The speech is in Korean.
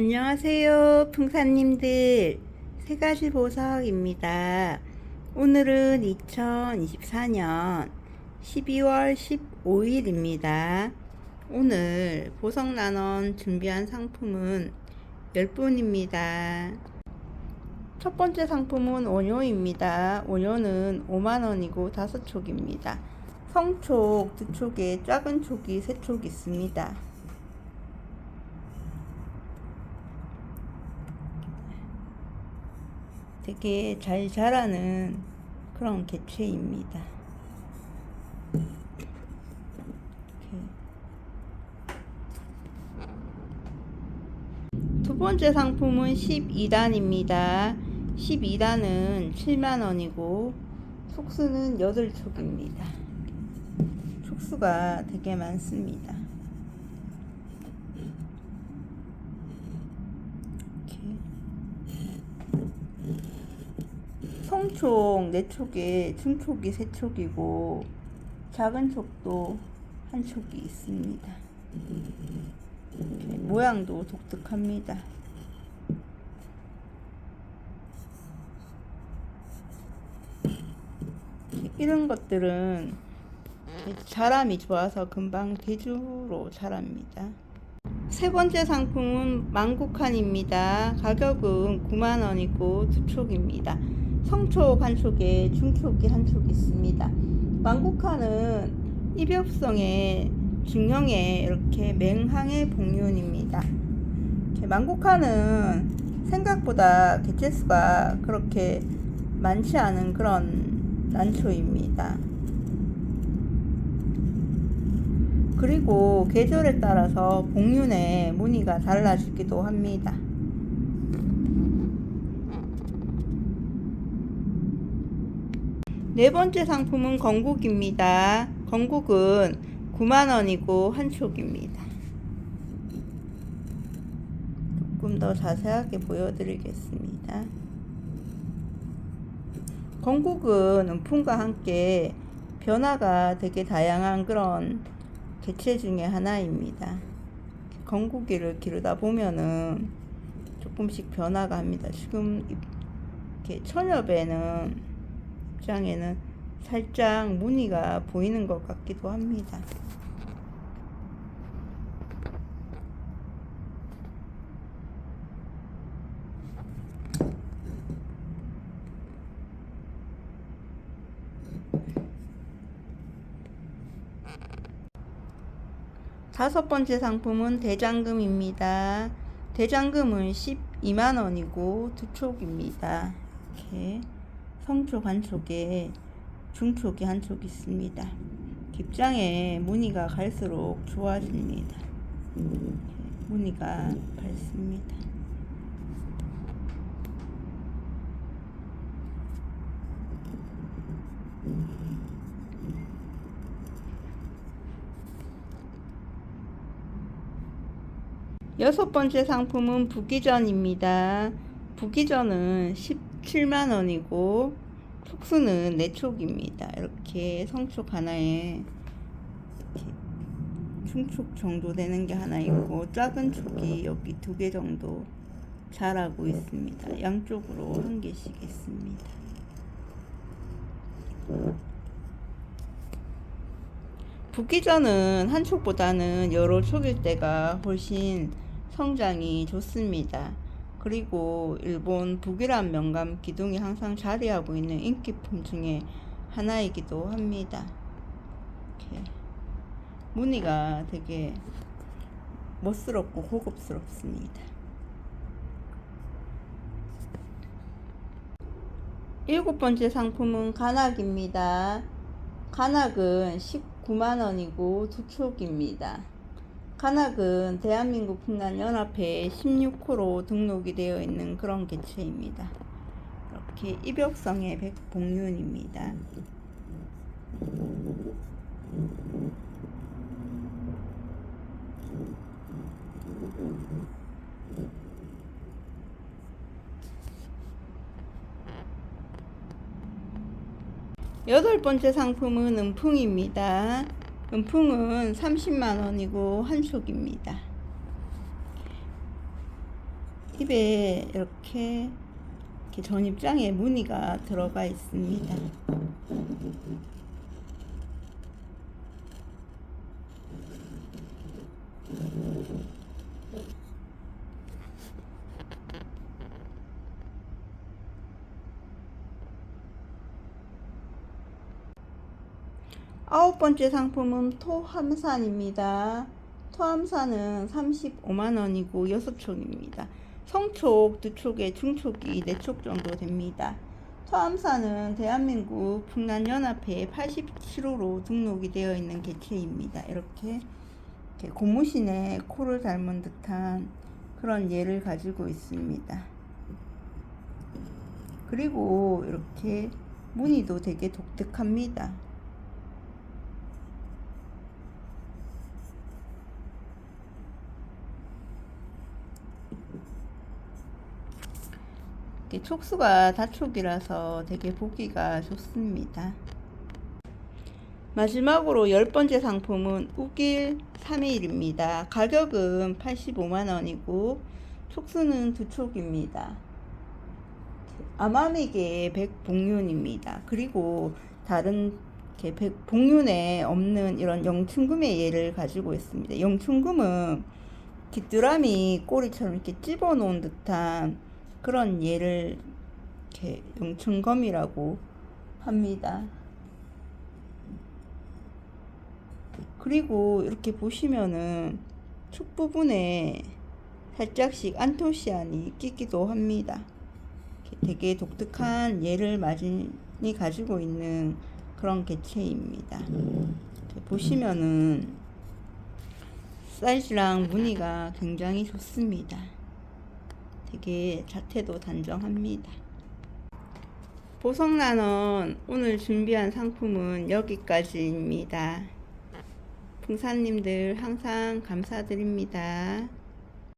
안녕하세요, 풍사님들. 세 가지 보석입니다. 오늘은 2024년 12월 15일입니다. 오늘 보석 나눠 준비한 상품은 10분입니다. 첫 번째 상품은 원효입니다. 원효는 5만원이고 5촉입니다. 성촉 두 촉에 작은 촉이 세촉 있습니다. 되게 잘 자라는 그런 개체입니다. 두 번째 상품은 12단입니다. 12단은 7만원이고 속수는 8촉입니다. 촉수가 되게 많습니다. 이렇게. 성촉 네 촉에 중촉이 세 촉이고 작은 촉도 한 촉이 있습니다. 모양도 독특합니다. 이런 것들은 자람이 좋아서 금방 대주로 자랍니다. 세 번째 상품은 망국한입니다. 가격은 9만원이고 두 촉입니다. 성촉 한 촉에 중촉이 한촉 있습니다. 망국한은 입엽성의 중형의 이렇게 맹항의 복륜입니다. 망국한은 생각보다 개체수가 그렇게 많지 않은 그런 난초입니다. 그리고 계절에 따라서 복륜의 무늬가 달라지기도 합니다. 네 번째 상품은 건국입니다. 건국은 9만원이고 한 촉입니다. 조금 더 자세하게 보여드리겠습니다. 건국은 음품과 함께 변화가 되게 다양한 그런 개체 중에 하나입니다. 건국이를 기르다 보면은 조금씩 변화가 합니다. 지금 이렇게 천엽에는 입장에는 살짝 무늬가 보이는 것 같기도 합니다. 다섯 번째 상품은 대장금입니다. 대장금은 12만원이고 두 촉입니다. 이렇게 성촉 한 촉에 중촉이 한 촉 있습니다. 깁장의 무늬가 갈수록 좋아집니다. 무늬가 밝습니다. 여섯 번째 상품은 부기전입니다. 부기전은 17만원이고 촉수는 4촉입니다. 이렇게 성촉 하나에 중촉 정도 되는 게 하나 있고 작은 촉이 여기 두 개 정도 자라고 있습니다. 양쪽으로 한 개씩 있습니다. 붓기전은 한 촉보다는 여러 촉일 때가 훨씬 성장이 좋습니다. 그리고 일본 북이란 명감 기둥이 항상 자리하고 있는 인기품 중에 하나이기도 합니다. 이렇게 무늬가 되게 멋스럽고 고급스럽습니다. 일곱 번째 상품은 간악입니다. 간악은 19만원이고 두 촉입니다. 간악은 대한민국 풍란연합회 16호로 등록이 되어 있는 그런 개체입니다. 이렇게 입역성의 백복륜입니다. 여덟 번째 상품은 은풍입니다. 은풍은 30만 원이고 한 촉입니다. 입에 이렇게, 이렇게 전입장에 무늬가 들어가 있습니다. 아홉 번째 상품은 토함산입니다. 토함산은 35만원이고 여섯 촉입니다. 성촉 두 촉에 중촉이 네촉 정도 됩니다. 토함산은 대한민국 풍란연합회 87호로 등록이 되어 있는 개체입니다. 이렇게, 이렇게 고무신에 코를 닮은 듯한 그런 예를 가지고 있습니다. 그리고 이렇게 무늬도 되게 독특합니다. 촉수가 다촉이라서 되게 보기가 좋습니다. 마지막으로 열 번째 상품은 우길 3일입니다. 가격은 85만원이고 촉수는 두 촉입니다. 아마미계 백봉륜입니다. 그리고 다른 백봉륜에 없는 이런 영춘금의 예를 가지고 있습니다. 영춘금은 귀뚜라미 꼬리처럼 이렇게 집어 놓은 듯한 그런 예를 이렇게 영춘검이라고 합니다. 그리고 이렇게 보시면은 축 부분에 살짝씩 안토시안이 끼기도 합니다. 되게 독특한 예를 많이 가지고 있는 그런 개체입니다. 보시면은 사이즈랑 무늬가 굉장히 좋습니다. 되게 자태도 단정합니다. 보성란원 오늘 준비한 상품은 여기까지입니다. 풍사님들 항상 감사드립니다.